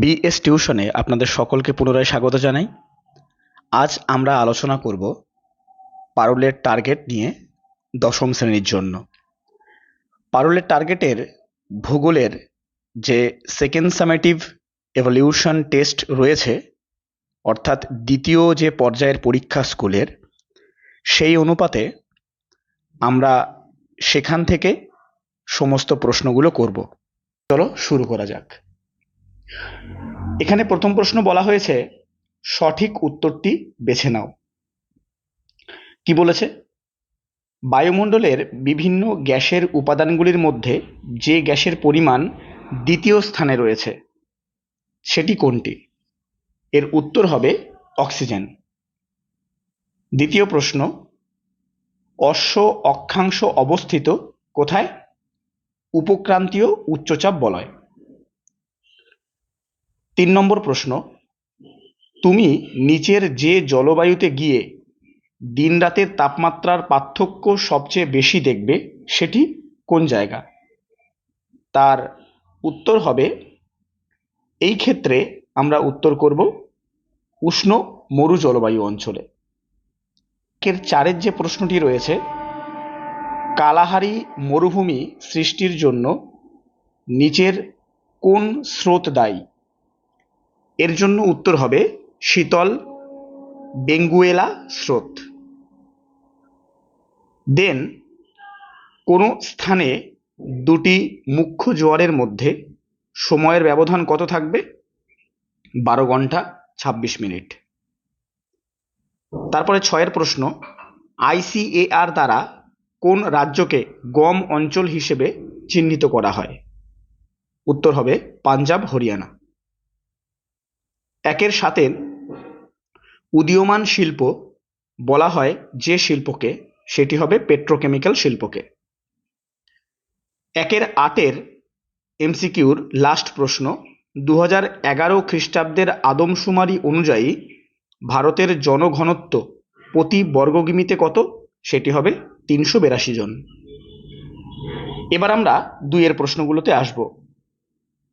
BS টিউশনে আপনাদের সকলকে পুনরায় স্বাগত জানাই। আজ আমরা আলোচনা করব পারুলের টার্গেট নিয়ে দশম শ্রেণির জন্য। পারুলের টার্গেটের ভূগোলের যে সেকেন্ড সামেটিভ এভলিউশন টেস্ট রয়েছে, অর্থাৎ দ্বিতীয় যে পর্যায়ের পরীক্ষা স্কুলের, সেই অনুপাতে আমরা সেখান থেকে সমস্ত প্রশ্নগুলো করব। চলো শুরু করা যাক। এখানে প্রথম প্রশ্ন বলা হয়েছে, সঠিক উত্তরটি বেছে নাও। কি বলেছে? বায়ুমণ্ডলের বিভিন্ন গ্যাসের উপাদানগুলির মধ্যে যে গ্যাসের পরিমাণ দ্বিতীয় স্থানে রয়েছে, সেটি কোনটি? এর উত্তর হবে অক্সিজেন। দ্বিতীয় প্রশ্ন, অশ্ব অক্ষাংশ অবস্থিত কোথায়? উপক্রান্তীয় উচ্চচাপ বলয়। তিন নম্বর প্রশ্ন, তুমি নিচের যে জলবায়ুতে গিয়ে দিন রাতের তাপমাত্রার পার্থক্য সবচেয়ে বেশি দেখবে সেটি কোন জায়গা? তার উত্তর হবে, এই ক্ষেত্রে আমরা উত্তর করব উষ্ণ মরু জলবায়ু অঞ্চলে। এর চারের যে প্রশ্নটি রয়েছে, কালাহারি মরুভূমি সৃষ্টির জন্য নিচের কোন স্রোত দায়ী? এর জন্য উত্তর হবে শীতল বেঙ্গুয়েলা স্রোত। দেন কোনো স্থানে দুটি মুখ্য জোয়ারের মধ্যে সময়ের ব্যবধান কত থাকবে? বারো ঘণ্টা ছাব্বিশ মিনিট। তারপরে ছয়ের প্রশ্ন আইসিএআর দ্বারা কোন রাজ্যকে গম অঞ্চল হিসেবে চিহ্নিত করা হয়? উত্তর হবে পাঞ্জাব, হরিয়ানা। একের সাথে উদীয়মান শিল্প বলা হয় যে শিল্পকে, সেটি হবে পেট্রোকেমিক্যাল শিল্পকে। একের আটের এমসিকিউর লাস্ট প্রশ্ন দু হাজার এগারো খ্রিস্টাব্দের আদমশুমারি অনুযায়ী ভারতের জনঘনত্ব প্রতি বর্গকিমিতে কত? সেটি হবে তিনশো বিরাশি জন। এবার আমরা দুইয়ের প্রশ্নগুলোতে আসব।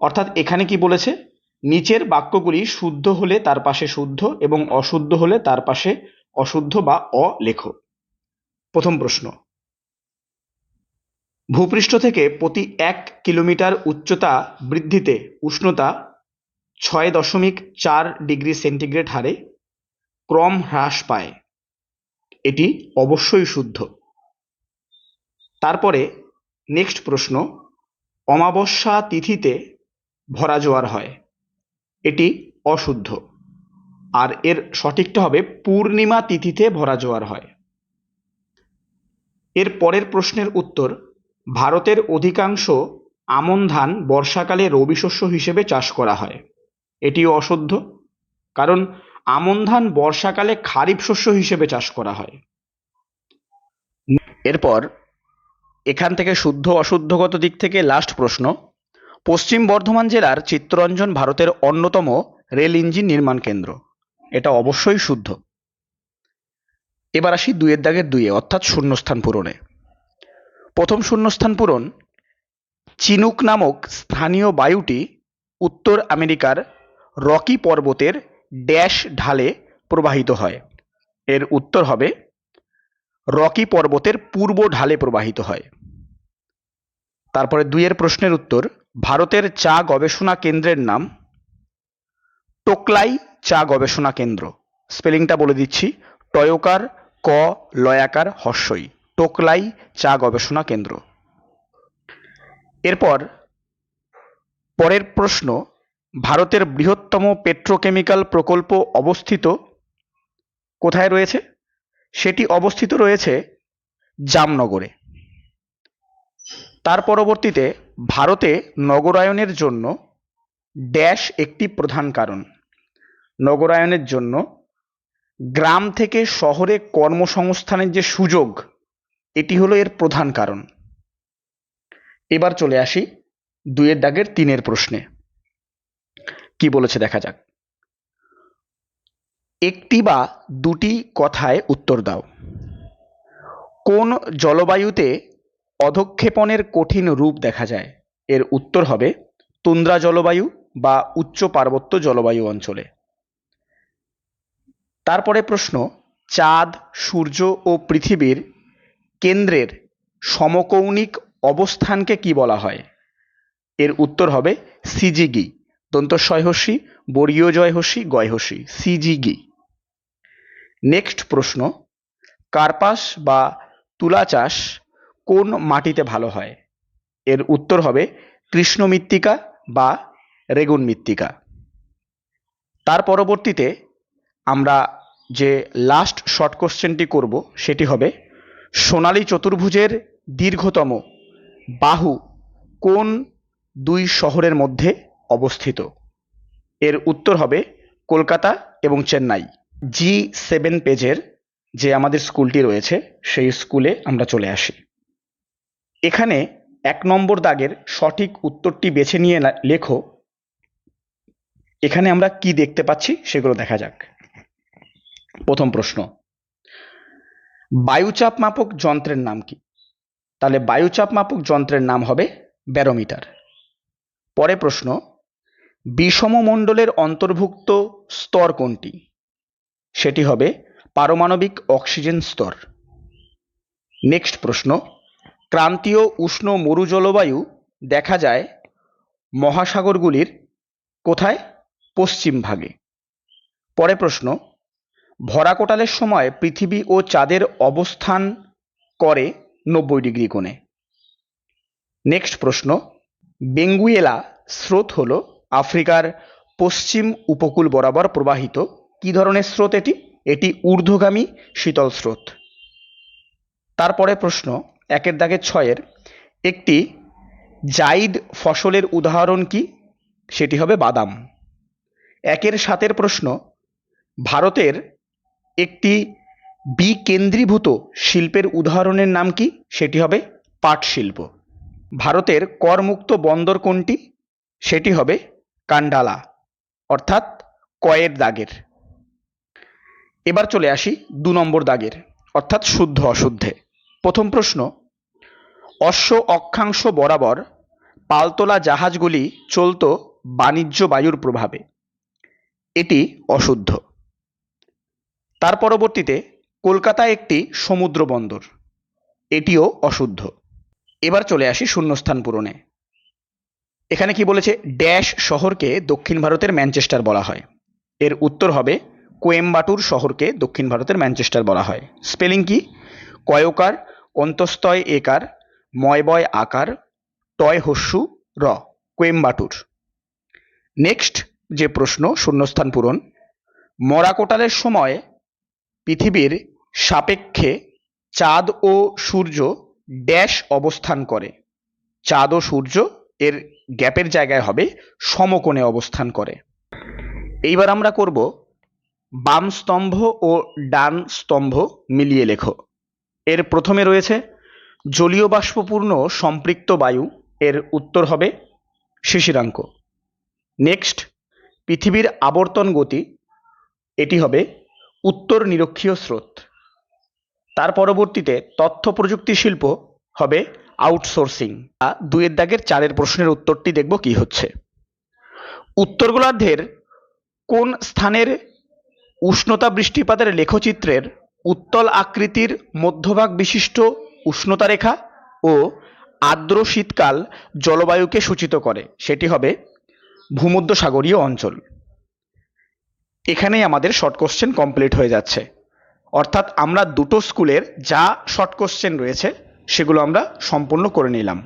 অর্থাৎ এখানে কি বলেছে? নিচের বাক্যগুলি শুদ্ধ হলে তার পাশে শুদ্ধ এবং অশুদ্ধ হলে তার পাশে অশুদ্ধ বা অ লেখো প্রথম প্রশ্ন। ভূপৃষ্ঠ থেকে প্রতি এক কিলোমিটার উচ্চতা বৃদ্ধিতে উষ্ণতা ছয় দশমিক চার ডিগ্রি সেন্টিগ্রেড হারে ক্রম হ্রাস পায়। এটি অবশ্যই শুদ্ধ। তারপরে নেক্সট প্রশ্ন, অমাবস্যা তিথিতে ভরা জোয়ার হয়। এটি অশুদ্ধ। আর এর সঠিকটা হবে, পূর্ণিমা তিথিতে ভরা জোয়ার হয়। এর পরের প্রশ্নের উত্তর, ভারতের অধিকাংশ আমন ধান বর্ষাকালে রবি শস্য হিসেবে চাষ করা হয়। এটিও অশুদ্ধ, কারণ আমন ধান বর্ষাকালে খারিফ শস্য হিসেবে চাষ করা হয়। এরপর, এখান থেকে শুদ্ধ অশুদ্ধগত দিক থেকে লাস্ট প্রশ্ন পশ্চিম বর্ধমান জেলার চিত্তরঞ্জন ভারতের অন্যতম রেল ইঞ্জিন নির্মাণ কেন্দ্র। এটা অবশ্যই শুদ্ধ। এবার আসি দুইয়ের দাগের দুইয়ে, অর্থাৎ শূন্যস্থান পূরণে। প্রথম শূন্যস্থান পূরণ চিনুক নামক স্থানীয় বায়ুটি উত্তর আমেরিকার রকি পর্বতের ড্যাশ ঢালে প্রবাহিত হয়। এর উত্তর হবে রকি পর্বতের পূর্ব ঢালে প্রবাহিত হয়। তারপরে দুইয়ের প্রশ্নের উত্তর, ভারতের চা গবেষণা কেন্দ্রের নাম টোকলাই চা গবেষণা কেন্দ্র। স্পেলিংটা বলে দিচ্ছি, টয়োকার, ক, লয়াকার, হর্ষই। টোকলাই চা গবেষণা কেন্দ্র। এরপর পরের প্রশ্ন, ভারতের বৃহত্তম পেট্রোকেমিক্যাল প্রকল্প অবস্থিত কোথায় রয়েছে? সেটি অবস্থিত রয়েছে জামনগরে। তার পরবর্তীতে ভারতে নগরায়নের জন্য ড্যাশ একটি প্রধান কারণ। নগরায়নের জন্য গ্রাম থেকে শহরে কর্মসংস্থানের যে সুযোগ, এটি হলো এর প্রধান কারণ। এবার চলে আসি দুইয়ের দাগের তিনের প্রশ্নে। কি বলেছে দেখা যাক। একটি বা দুটি কথায় উত্তর দাও। কোন জলবায়ুতে অধক্ষেপণের কঠিন রূপ দেখা যায়। এর উত্তর হবে তুন্দ্রা জলবায়ু বা উচ্চ পার্বত্য জলবায়ু অঞ্চলে। তারপরে প্রশ্ন, চাঁদ, সূর্য ও পৃথিবীর কেন্দ্রের সমকৌণিক অবস্থানকে কি বলা হয়? এর উত্তর হবে সিজিগি দন্তস্বয়হস্যি বর্গীয় জয়হস্যি গয়হস্যি সিজিগি। নেক্সট প্রশ্ন, কার্পাস বা তুলা চাষ কোন মাটিতে ভালো হয়? এর উত্তর হবে কৃষ্ণ মৃত্তিকা বা রেগুন মৃত্তিকা। তার পরবর্তীতে আমরা যে লাস্ট শর্ট কোশ্চেনটি করব, সেটি হবে সোনালী চতুর্ভুজের দীর্ঘতম বাহু কোন দুই শহরের মধ্যে অবস্থিত? এর উত্তর হবে কলকাতা এবং চেন্নাই। জি সেভেন পেজের যে আমাদের স্কুলটি রয়েছে, সেই স্কুলে আমরা চলে আসি। এখানে এক নম্বর দাগের সঠিক উত্তরটি বেছে নিয়ে লেখো। এখানে আমরা কি দেখতে পাচ্ছি সেগুলো দেখা যাক। প্রথম প্রশ্ন, বায়ুচাপ মাপক যন্ত্রের নাম কি? তাহলে বায়ুচাপ মাপক যন্ত্রের নাম হবে ব্যারোমিটার। পরে প্রশ্ন বিষম বিষমমণ্ডলের অন্তর্ভুক্ত স্তর কোনটি? সেটি হবে পারমাণবিক অক্সিজেন স্তর। নেক্সট প্রশ্ন ক্রান্তীয় উষ্ণ মরু জলবায়ু দেখা যায় মহাসাগরগুলির কোথায়? পশ্চিম ভাগে। পরে প্রশ্ন ভরা কোটালের সময় পৃথিবী ও চাঁদের অবস্থান করে নব্বই ডিগ্রি কোণে। নেক্সট প্রশ্ন, বেঙ্গুয়েলা স্রোত হল আফ্রিকার পশ্চিম উপকূল বরাবর প্রবাহিত। কি ধরনের স্রোত এটি? এটি ঊর্ধ্বগামী শীতল স্রোত। তারপরে প্রশ্ন একের দাগের ছয়ের। একটি জাইদ ফসলের উদাহরণ কি? সেটি হবে বাদাম। একের সাতের প্রশ্ন, ভারতের একটি বিকেন্দ্রীভূত শিল্পের উদাহরণের নাম কি? সেটি হবে পাট শিল্প ভারতের করমুক্ত বন্দর কোনটি? সেটি হবে কান্ডালা, অর্থাৎ কয়ের দাগের। এবার চলে আসি দু নম্বর দাগের, অর্থাৎ শুদ্ধ অশুদ্ধে। প্রথম প্রশ্ন, অশ্ব অক্ষাংশ বরাবর পালতোলা জাহাজগুলি চলত বাণিজ্য বায়ুর প্রভাবে। এটি অশুদ্ধ। তার পরবর্তীতে কলকাতা একটি সমুদ্র বন্দর। এটিও অশুদ্ধ। এবার চলে আসি শূন্যস্থান পূরণে। এখানে কি বলেছে? ড্যাশ শহরকে দক্ষিণ ভারতের ম্যানচেস্টার বলা হয়। এর উত্তর হবে, কোয়েম্বাটুর শহরকে দক্ষিণ ভারতের ম্যানচেস্টার বলা হয়। স্পেলিং কি? কয়কার অন্তস্তয় একার, ময়বয় আকার, টয় হস্যু, র, কোয়েম্বাটুর। নেক্সট যে প্রশ্ন, শূন্যস্থান পূরণ। মরা কোটালের সময় পৃথিবীর সাপেক্ষে চাঁদ ও সূর্য ড্যাশ অবস্থান করে। চাঁদ ও সূর্য এর গ্যাপের জায়গায় হবে, সমকোণে অবস্থান করে। এইবার আমরা করব বাম স্তম্ভ ও ডান স্তম্ভ মিলিয়ে লেখো। এর প্রথমে রয়েছে জলীয় বাষ্পপূর্ণ সম্পৃক্ত বায়ু, এর উত্তর হবে শিশিরাঙ্ক। নেক্সট পৃথিবীর আবর্তন গতি, এটি হবে উত্তর নিরক্ষীয় স্রোত। তার পরবর্তীতে তথ্য প্রযুক্তি শিল্প হবে আউটসোর্সিং দুয়ের দাগের চারের প্রশ্নের উত্তরটি দেখব কি হচ্ছে। উত্তর গোলার্ধের কোন স্থানের উষ্ণতা বৃষ্টিপাতের লেখচিত্রের উত্তল আকৃতির মধ্যভাগ বিশিষ্ট উষ্ণতা রেখা ও আর্দ্র শীতকাল জলবায়ুকে সূচিত করে। সেটি হবে ভূমধ্যসাগরীয় অঞ্চল। এখানেই আমাদের শর্ট কোশ্চেন কমপ্লিট হয়ে যাচ্ছে। অর্থাৎ আমরা দুটো স্কুলের যা শর্ট কোশ্চেন রয়েছে, সেগুলো আমরা সম্পূর্ণ করে নিলাম।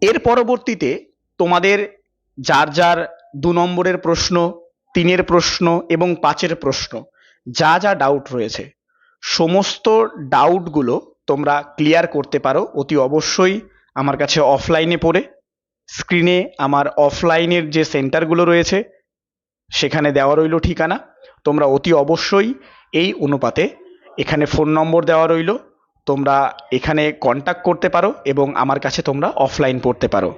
এর পরবর্তীতে তোমাদের যার যার দু নম্বরের প্রশ্ন, তিনের প্রশ্ন এবং পাঁচের প্রশ্ন যা যা ডাউট রয়েছে। সমস্ত ডাউটগুলো তোমরা ক্লিয়ার করতে পারো, অতি অবশ্যই আমার কাছে অফলাইনে পড়ে। স্ক্রিনে আমার অফলাইনের যে সেন্টারগুলো রয়েছে, সেখানে দেওয়া রইল ঠিকানা। তোমরা অতি অবশ্যই এই অনুপাতে এখানে ফোন নম্বর দেওয়া রইল। তোমরা এখানে কন্ট্যাক্ট করতে পারো এবং আমার কাছে তোমরা অফলাইন পড়তে পারো।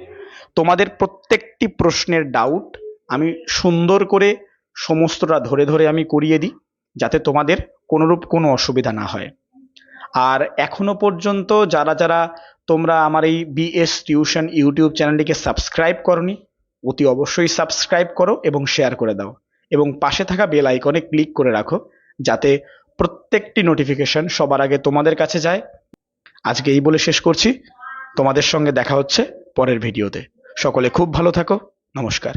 তোমাদের প্রত্যেকটি প্রশ্নের ডাউট আমি সুন্দর করে সমস্তটা ধরে ধরে আমি করিয়ে দিই। যাতে তোমাদের কোনোরূপ কোনো অসুবিধা না হয়। আর এখনও পর্যন্ত যারা যারা তোমরা আমার এই বিএস টিউশন ইউটিউব চ্যানেলটিকে সাবস্ক্রাইব করনি, অতি অবশ্যই সাবস্ক্রাইব করো এবং শেয়ার করে দাও। এবং পাশে থাকা বেল আইকনে ক্লিক করে রাখো, যাতে প্রত্যেকটি নোটিফিকেশন সবার আগে তোমাদের কাছে যায়। আজকে এই বলে শেষ করছি। তোমাদের সঙ্গে দেখা হচ্ছে পরের ভিডিওতে সকলে খুব ভালো থাকো। নমস্কার।